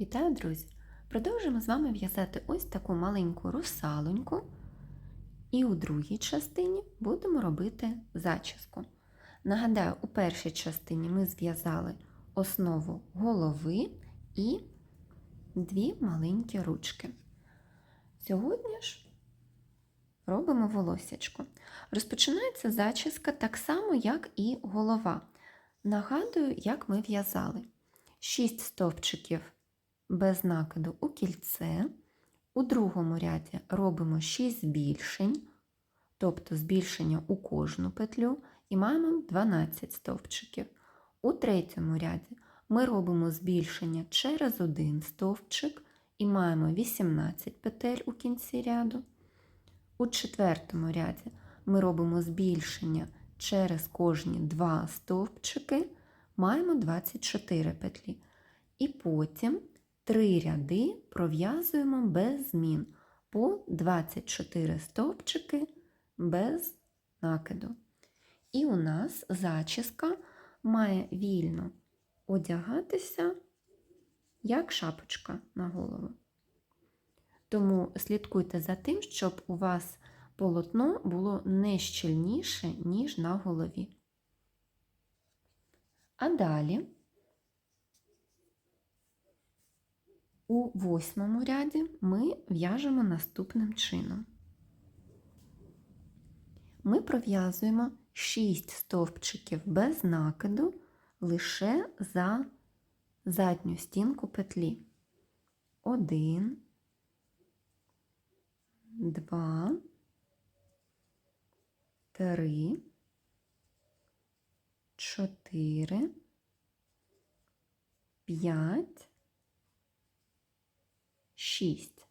Вітаю, друзі! Продовжуємо з вами в'язати ось таку маленьку русалоньку. І у другій частині будемо робити зачіску. Нагадаю, у першій частині ми зв'язали основу голови і дві маленькі ручки. Сьогодні ж робимо волосячко. Розпочинається зачіска так само, як і голова. Нагадую, як ми в'язали. 6 стовпчиків без накиду у кільце. У другому ряді робимо 6 збільшень, тобто збільшення у кожну петлю, і маємо 12 стовпчиків. У третьому ряді ми робимо збільшення через один стовпчик і маємо 18 петель у кінці ряду. У четвертому ряді ми робимо збільшення через кожні 2 стовпчики, маємо 24 петлі. І потім три ряди пров'язуємо без змін по 24 стовпчики без накиду. І у нас зачіска має вільно одягатися як шапочка на голову. Тому слідкуйте за тим, щоб у вас полотно було не щільніше, ніж на голові. А далі у восьмому ряді ми в'яжемо наступним чином. Ми пров'язуємо 6 стовпчиків без накиду лише за задню стінку петлі. Один, два, три, чотири, п'ять, шість.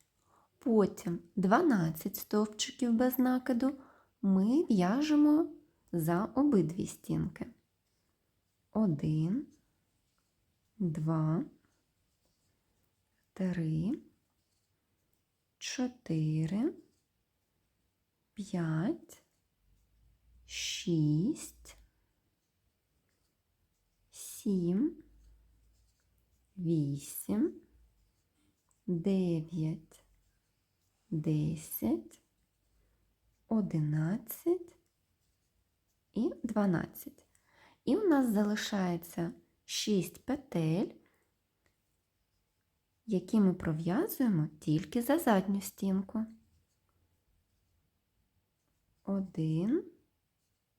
Потім 12 стовпчиків без накиду ми в'яжемо за обидві стінки. Один, два, три, чотири, п'ять, шість, сім, вісім, дев'ять, десять, одинадцять і дванадцять. І у нас залишається шість петель, які ми пров'язуємо тільки за задню стінку. Один,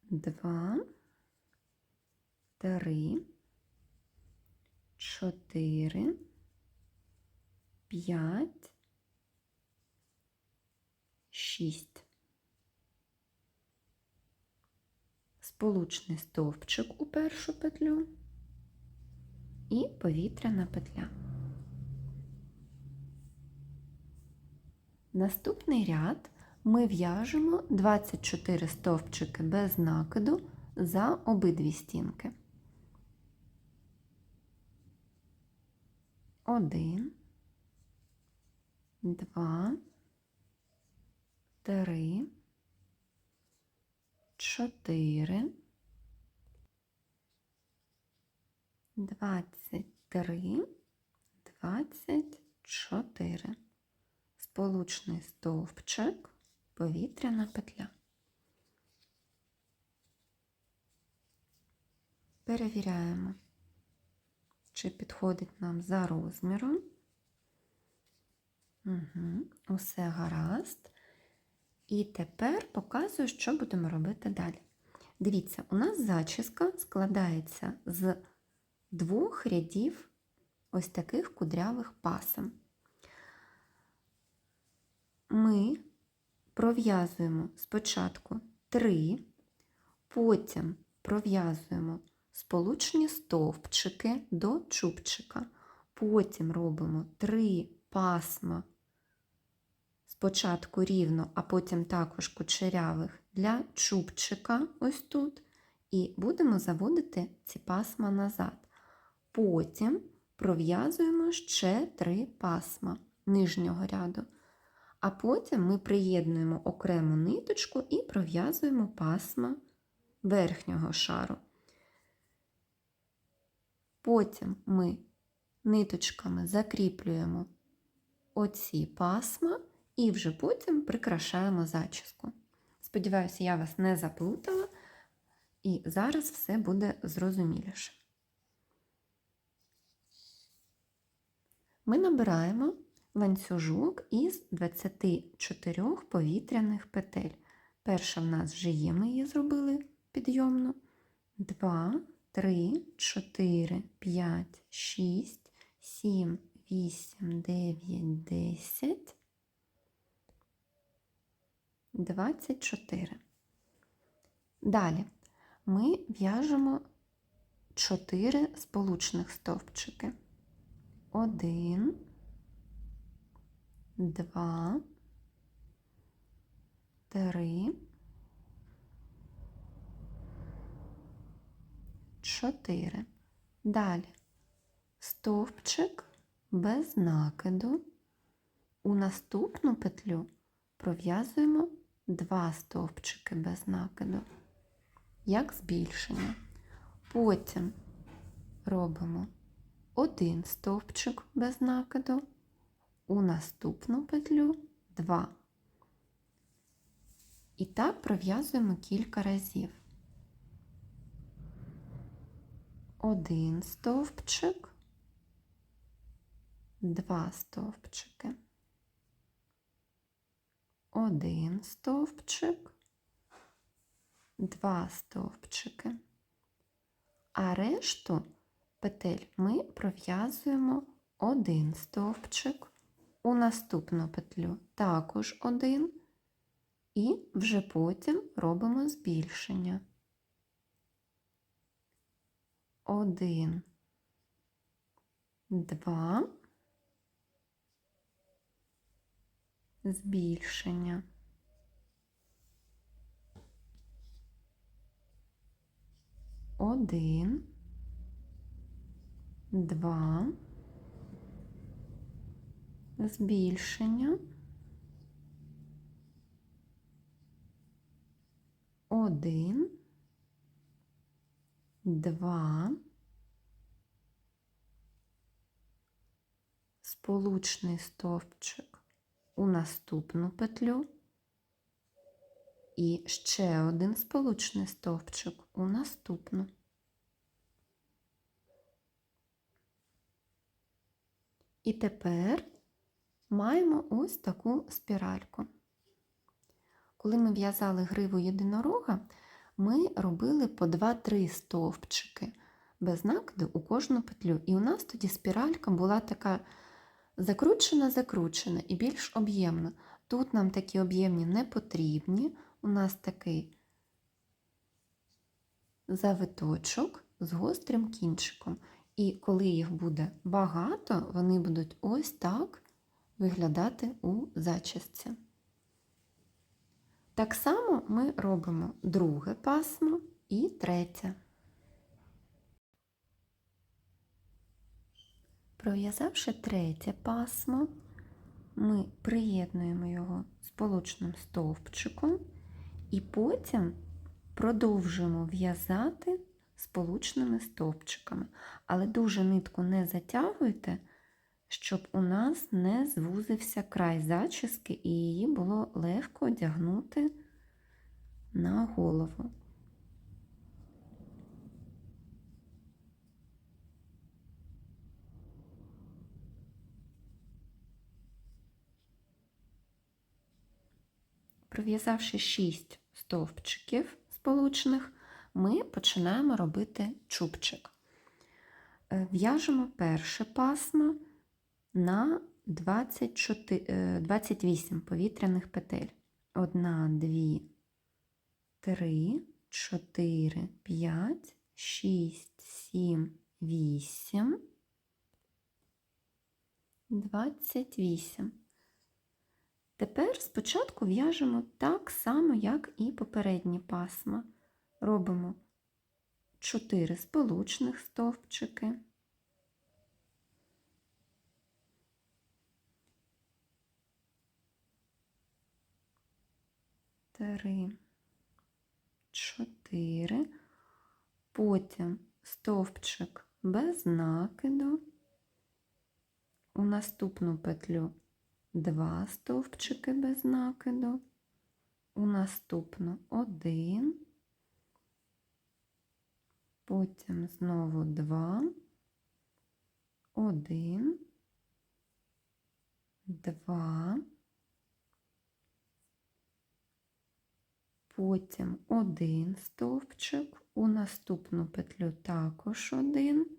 два, три, чотири, п'ять, шість. Сполучний стовпчик у першу петлю і повітряна петля. Наступний ряд ми в'яжемо 24 стовпчики без накиду за обидві стінки. Один, два, три, чотири, двадцять три, двадцять чотири. Сполучний стовпчик, повітряна петля. Перевіряємо, чи підходить нам за розміром. Угу, Усе гаразд. І тепер показую, що будемо робити далі. Дивіться, у нас зачіска складається з двох рядів ось таких кудрявих пасом. Ми пров'язуємо спочатку три, потім пров'язуємо сполучні стовпчики до чубчика, потім робимо три пасма спочатку рівно, а потім також кучерявих для чубчика ось тут. І будемо заводити ці пасма назад. Потім пров'язуємо ще три пасма нижнього ряду. А потім ми приєднуємо окрему ниточку і пров'язуємо пасма верхнього шару. Потім ми ниточками закріплюємо оці пасма і вже потім прикрашаємо зачіску. Сподіваюся, я вас не заплутала, і зараз все буде зрозуміліше. Ми набираємо ланцюжок із 24 повітряних петель. Перша в нас вже є, ми її зробили підйомну. 2, 3, 4, 5, 6, 7, 8, 9, 10, 24. Далі ми в'яжемо 4 сполучних стовпчики. 1, 2, 3, 4. Далі стовпчик без накиду. У наступну петлю пров'язуємо два стовпчики без накиду, як збільшення. Потім робимо один стовпчик без накиду, у наступну петлю два. І так пров'язуємо кілька разів. Один стовпчик, два стовпчики, один стовпчик, два стовпчики, а решту петель ми пров'язуємо один стовпчик, у наступну петлю також один, і вже потім робимо збільшення. Один, два, збільшення. Один, два, збільшення. Один, два, сполучний стовпчик у наступну петлю і ще один сполучний стовпчик у наступну. І тепер маємо ось таку спіральку. Коли ми в'язали гриву єдинорога, ми робили по 2-3 стовпчики без накиду у кожну петлю. І у нас тоді спіралька була така закручена-закручена і більш об'ємна. Тут нам такі об'ємні не потрібні. У нас такий завиточок з гострим кінчиком. І коли їх буде багато, вони будуть ось так виглядати у зачісці. Так само ми робимо друге пасмо і третє. Пров'язавши третє пасмо, ми приєднуємо його сполучним стовпчиком і потім продовжуємо в'язати сполучними стовпчиками. Але дуже нитку не затягуйте, щоб у нас не звузився край зачіски і її було легко одягнути на голову. Пров'язавши 6 стовпчиків сполучених, ми починаємо робити чубчик. Е, В'яжемо перше пасмо на 24, 28 повітряних петель. 1, 2, 3, 4, 5, 6, 7, 8, 28. Тепер спочатку в'яжемо так само, як і попередні пасма. Робимо 4 сполучних стовпчики. Три, чотири, потім стовпчик без накиду, у наступну петлю 2 стовпчики без накиду, у наступну 1, потім знову 2, 1, 2, потім один стовпчик, у наступну петлю також один,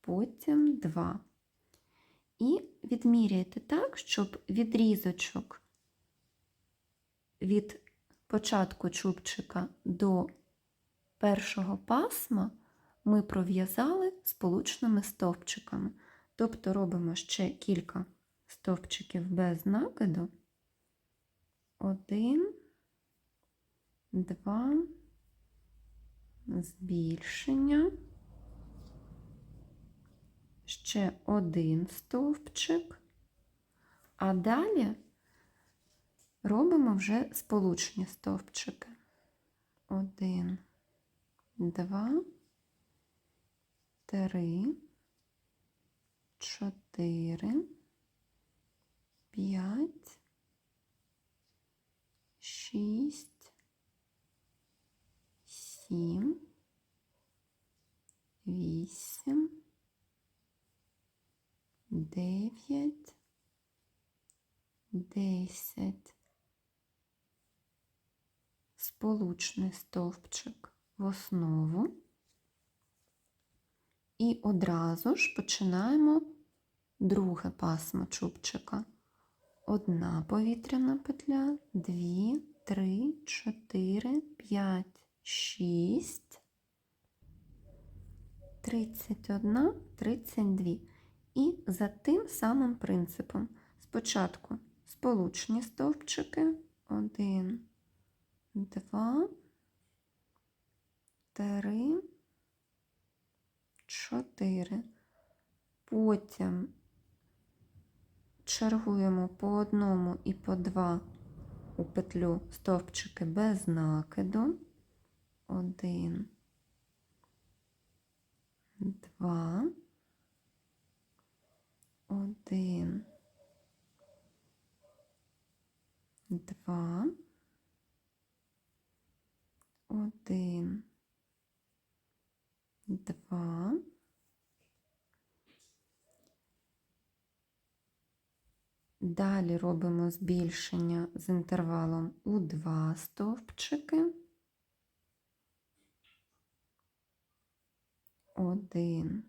потім два. І відміряйте так, щоб відрізочок від початку чубчика до першого пасма ми пров'язали сполучними стовпчиками. Тобто робимо ще кілька стовпчиків без накиду. Один, два, збільшення, ще один стовпчик, а далі робимо вже сполучні стовпчики. Один, два, три, чотири, п'ять, шість, сім, вісім, дев'ять, десять. Сполучний стовпчик в основу. І одразу ж починаємо друге пасмо чубчика. Одна повітряна петля, дві, три, чотири, п'ять, шість, тридцять одна, тридцять дві. І за тим самим принципом. Спочатку сполучні стовпчики. Один, два, три, чотири. Потім чергуємо по одному і по два у петлю стовпчики без накиду. Один, два, один, два, один, два. Далі робимо збільшення з інтервалом у два стовпчики. Один,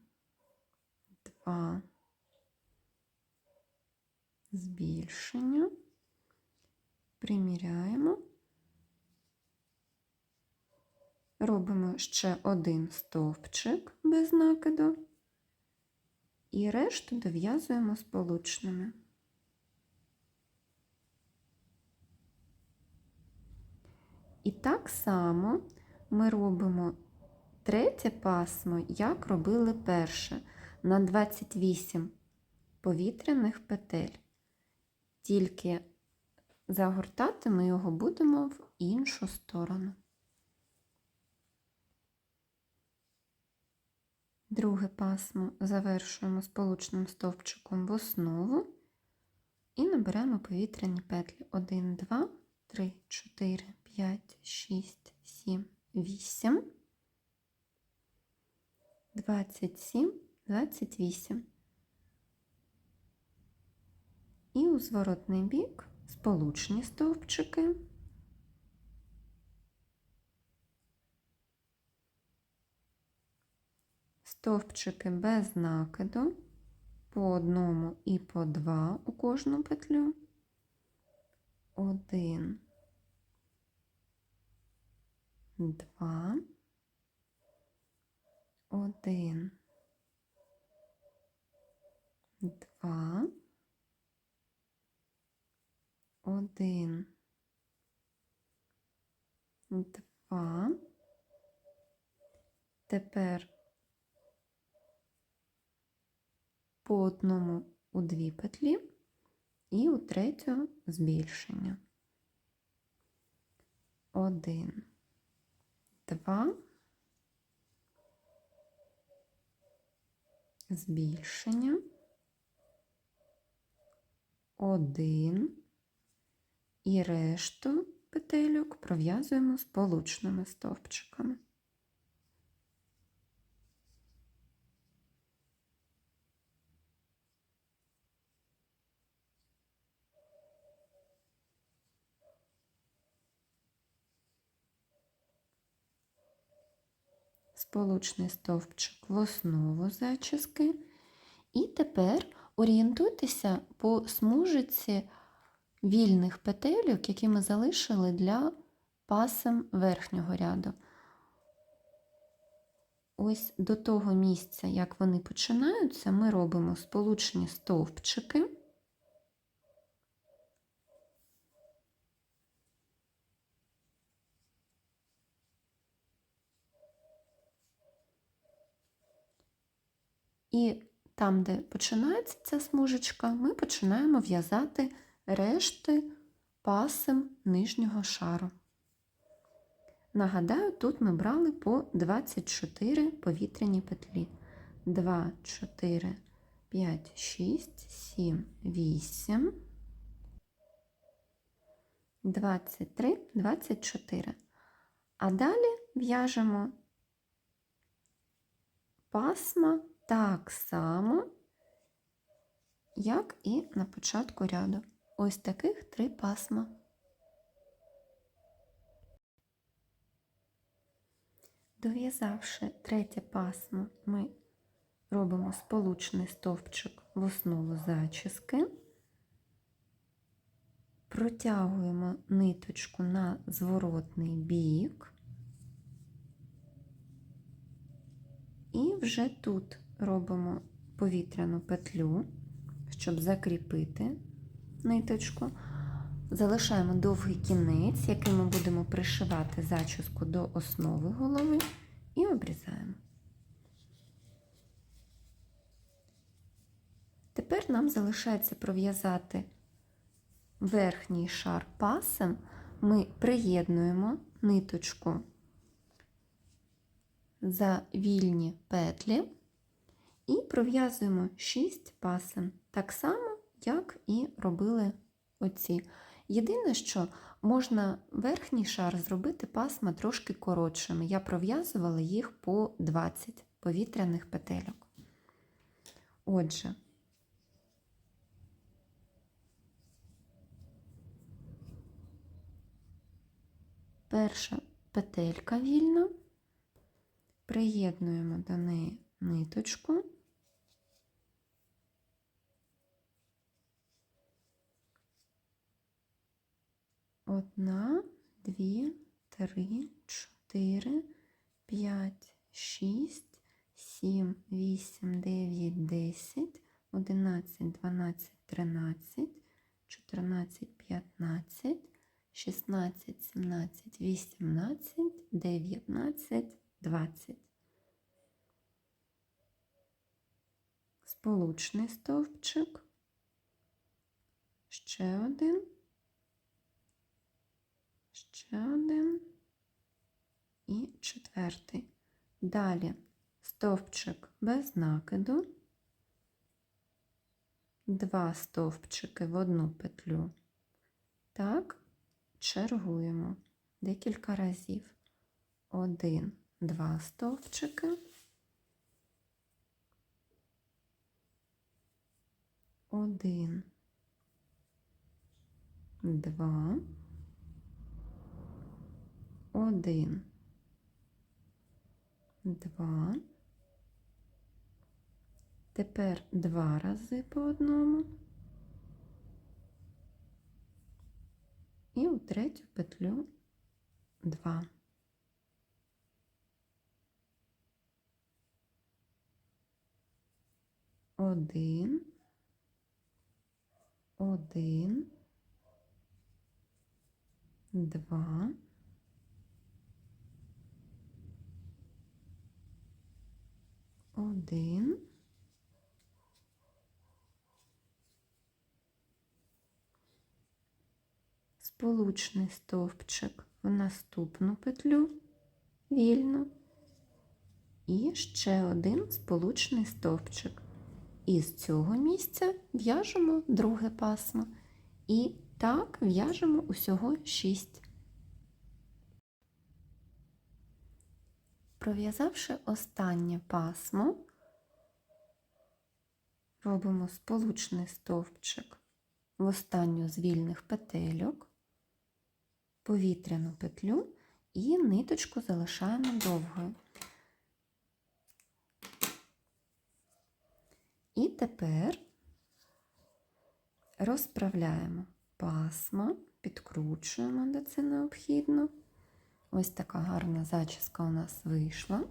два, збільшення, приміряємо, робимо ще один стовпчик без накиду і решту дов'язуємо сполучними. І так само ми робимо третє пасмо, як робили перше, на 28 повітряних петель. Тільки загортати ми його будемо в іншу сторону. Друге пасмо завершуємо сполучним стовпчиком в основу і наберемо повітряні петлі 1, 2, 3, 4, 5, 6, 7, 8, 27, 28. І у зворотний бік сполучні стовпчики. Стовпчики без накиду. По одному і по два у кожну петлю. Один, два, один, два, один, два. Тепер по одному у дві петлі і у третю збільшення. Один, два, збільшення, один і решту петельок пров'язуємо сполучними стовпчиками. Сполучний стовпчик в основу зачіски. І тепер орієнтуйтеся по смужиці вільних петельок, які ми залишили для пасем верхнього ряду. Ось до того місця, як вони починаються, ми робимо сполучні стовпчики. І там, де починається ця смужечка, ми починаємо в'язати решти пасем нижнього шару. Нагадаю, тут ми брали по 24 повітряні петлі. 2, 4, 5, 6, 7, 8, 23, 24. А далі в'яжемо пасма так само, як і на початку ряду. Ось таких три пасма. Дов'язавши третє пасмо, ми робимо сполучний стовпчик в основу зачіски, протягуємо ниточку на зворотний бік, і вже тут робимо повітряну петлю, щоб закріпити ниточку. Залишаємо довгий кінець, який ми будемо пришивати зачіску до основи голови, і обрізаємо. Тепер нам залишається пров'язати верхній шар пасем. Ми приєднуємо ниточку за вільні петлі і пров'язуємо 6 пасем, так само, як і робили оці. Єдине, що можна верхній шар зробити пасма трошки коротшими. Я пров'язувала їх по 20 повітряних петельок. Отже, перша петелька вільна, приєднуємо до неї ниточку. Одна, дві, три, чотири, п'ять, шість, сім, вісім, дев'ять, десять, одинадцять, дванадцять, тринадцять, чотирнадцять, п'ятнадцять, шістнадцять, сімнадцять, вісімнадцять, дев'ятнадцять, двадцять. Сполучний стовпчик. Ще один ще один і четвертий. Далі стовпчик без накиду, два стовпчики в одну петлю. Так, чергуємо декілька разів. Один, два стовпчики. Один, два один, два. Тепер два рази по одному. І у третю петлю два. Один, один, два. Один. Сполучний стовпчик в наступну петлю вільно І ще один сполучний стовпчик. І з цього місця в'яжемо друге пасмо. І так в'яжемо усього 6. Пров'язавши останнє пасмо, робимо сполучний стовпчик в останню з вільних петельок, повітряну петлю і ниточку залишаємо довгою. І тепер розправляємо пасмо, підкручуємо, де це необхідно. Ось така гарна зачіска у нас вийшла.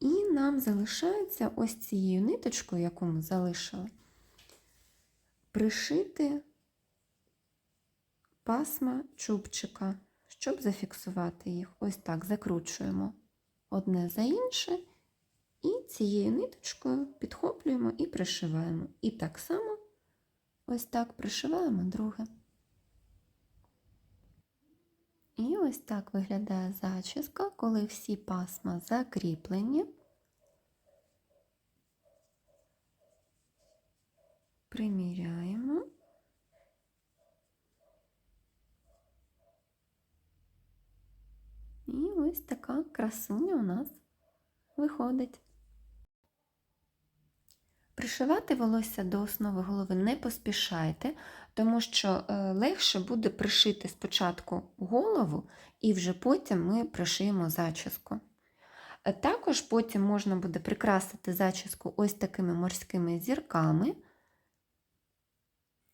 І нам залишається ось цією ниточкою, яку ми залишили, пришити пасма чубчика, щоб зафіксувати їх. Ось так закручуємо одне за інше, і цією ниточкою підхоплюємо і пришиваємо. І так само ось так пришиваємо друге. І ось так виглядає зачіска, коли всі пасма закріплені. Приміряємо. І ось така красуня у нас виходить. Пришивати волосся до основи голови не поспішайте, тому що е, легше буде пришити спочатку голову, і вже потім ми пришиємо зачіску. Е, Також потім можна буде прикрасити зачіску ось такими морськими зірками.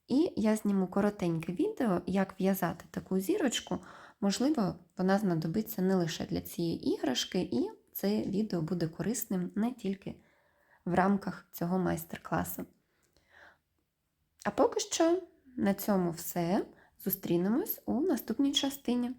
І я зніму коротеньке відео, як в'язати таку зірочку. Можливо, вона знадобиться не лише для цієї іграшки, і це відео буде корисним не тільки в рамках цього майстер-класу. А поки що на цьому все. Зустрінемось у наступній частині.